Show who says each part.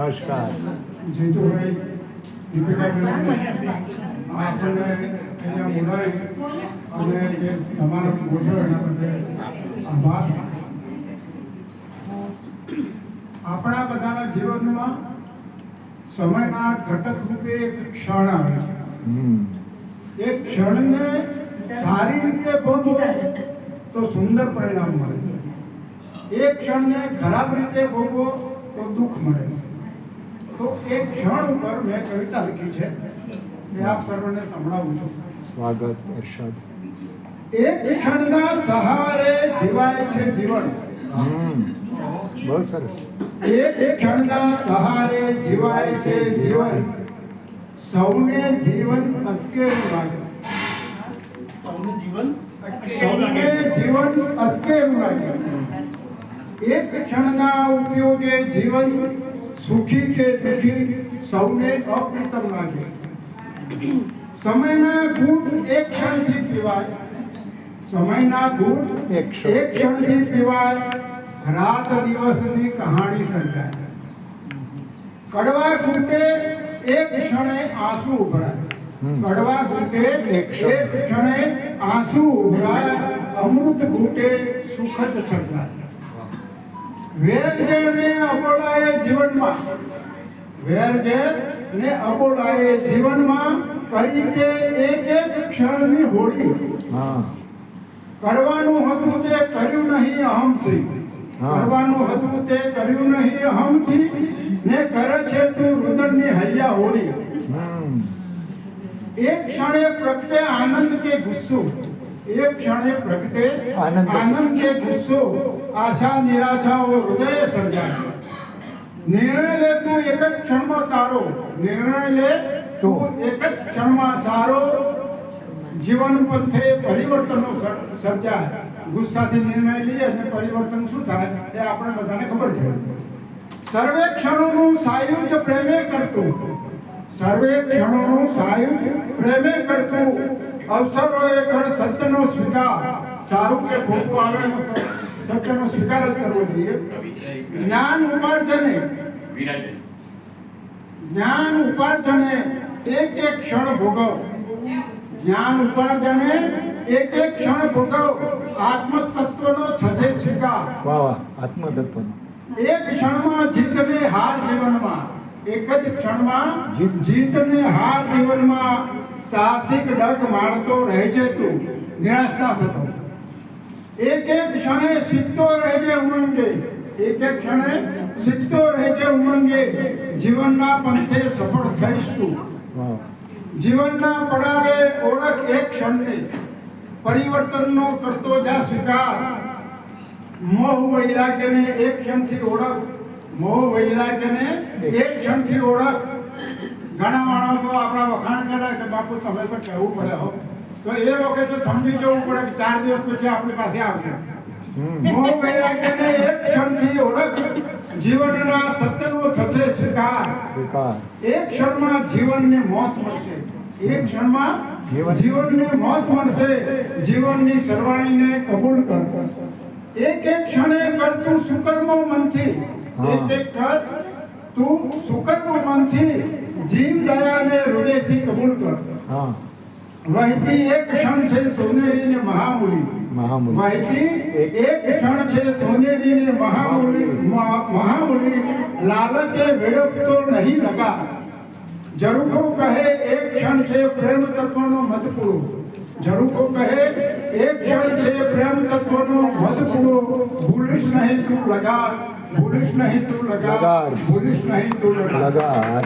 Speaker 1: નમસ્કાર.
Speaker 2: જીતુભાઈ આપણને અહીંયા બોલાવી અને જે તમારો બોલ્યો એના બદલે આભાર આપણા બધાના જીવનમાં સમયના ઘટક રૂપે એક ક્ષણ આવે છે. એ ક્ષણને સારી રીતે ભોગવો તો સુંદર પરિણામ મળે. એ ક્ષણને ખરાબ રીતે ભોગવો તો દુઃખ મળે. તો એક ક્ષણ ઉપર મેં કવિતા લખી છે. મેં આપ સર્વને સંભળાવું છું.
Speaker 1: સ્વાગત અર્ષદ
Speaker 2: એક ક્ષણના સહારે જીવાય છે જીવન.
Speaker 1: બહુ સરસ.
Speaker 2: એક ક્ષણના સહારે જીવાય છે જીવન. સૌને જીવન અટકે લાગે.
Speaker 3: સૌને જીવન
Speaker 2: સૌને જીવન અટકે લાગે. એક ક્ષણના ઉપયોગે જીવન સુખી કે દુઃખી સૌને અપ્રિતમ લાગે. સમયના ઘૂંટ એક ક્ષણથી પીવાય. સમયના ઘૂંટ
Speaker 1: એક ક્ષણ.
Speaker 2: ક્ષણથી પીવાય. રાત દિવસની કહાણી સર્જાય કડવા ઘૂંટે એક ક્ષણે આંસુ ઉભરાય. કડવા ઘૂંટે
Speaker 1: એક
Speaker 2: એક
Speaker 1: ક્ષણે
Speaker 2: આંસુ ઉભરાય. અમૃત ઘૂંટે સુખદ સર્જાય વેર જે ને અબોલાએ જીવનમાં. વેર જે ને અબોલાએ જીવનમાં કરી કે એક એક ક્ષણની હોળી. કરવાનું હતું તે કર્યું નહીં અહમથી. કરવાનું હતું તે કર્યું નહીં અહમથી. ને કરે છે તું રુદનની હૈયા હોળી. એક ક્ષણે પ્રગટે આનંદ કે ગુસ્સો. એક ક્ષણે પ્રગટે.
Speaker 1: આનંદ
Speaker 2: કે ગુસ્સો આશા નિરાશાઓ હૃદય સર્જાય. નિર્ણય લે તું એક જ ક્ષણમાં તારો. નિર્ણય લે તો એક જ ક્ષણમાં સારો. જીવન પંથે પરિવર્તનો સર્જાય. ગુસ્સાથી નિર્ણય લઈએ અને પરિવર્તન શું થાય એ આપણે બધાને ખબર છે. સર્વે ક્ષણોનું સાયુજ પ્રેમે કરતું. સર્વે ક્ષણોનું સાયુજ પ્રેમે કરતું. અવસરોએ પણ સત્યનો સ્વીકાર સારું કે ખોટું આવે સત્યનો સ્વીકાર જ કરવો જોઈએ. જ્ઞાન ઉપાર્જને જ્ઞાન ઉપાર્જને એક એક ક્ષણ ભોગવ. જ્ઞાન ઉપાર્જને એક એક ક્ષણ ભોગવ. આત્મતત્વનો થશે સ્વીકાર.
Speaker 1: વાહ વાહ આત્મતત્વનો.
Speaker 2: એક ક્ષણમાં જીતને હાર જીવનમાં એક જ ક્ષણમાં
Speaker 1: જીત.
Speaker 2: જીતને હાર જીવનમાં સાહસિક ડગ મારતો રહેજે તું નિરાશ ના થતો. એક એક ક્ષણે શીખતો રહેજે ઉમંગે એક એક ક્ષણે શીખતો રહેજે ઉમંગે. જીવનના પંથે સફળ થઈશ તું. જીવનના પડાવે ઓળખ એક ક્ષણને પરિવર્તનનો કરતો જા સ્વીકાર. મોહ વૈરાગ્યને એક ક્ષણથી ઓળખ મોહ વૈરાગ્યને એક ક્ષણથી ઓળખ. ઘણા માણસો આપણા વખાણ બાપુ તમે તો કહેવું પડે હો. તો એ વખતે સમજી જવું પડે કે ચાર દિવસ પછી આપણી પાસે આવશે. મોહ વૈરાગ્યને એક ક્ષણથી ઓળખ. જીવનના સત્યનો થશે સ્વીકાર.
Speaker 1: સ્વીકાર.
Speaker 2: એક ક્ષણમાં જીવનને મોત મળશે. એક ક્ષણમાં
Speaker 1: જીવન-
Speaker 2: જીવનને મોત મળશે. જીવનની સરવાણીને કબૂલ કર. એક એક ક્ષણે કરતું સુકર્મો મનથી. એક એક કર તું સુકર્મો મનથી જીવ દયાને હૃદયથી કબૂલ કર.
Speaker 1: હા.
Speaker 2: વહેતી એક ક્ષણ છે સોનેરી ને મહામૂલી.
Speaker 1: મહામૂલી.
Speaker 2: માહિતી
Speaker 1: એક-
Speaker 2: ક્ષણ છે સોનેરી ને મહામૂલી. મહા- મહામૂલી લાલચે વેડપતો નહીં લગા. ઝરૂખો કહે એક ક્ષણ છે પ્રેમ તત્વનો મધપૂરો ઝરૂખો કહે એક ક્ષણ છે પ્રેમ તત્વનો મધપૂરો ભૂલીશ નહીં તું લગાર ભૂલીશ નહીં તું લગાર. ભૂલીશ નહીં તું લગાર.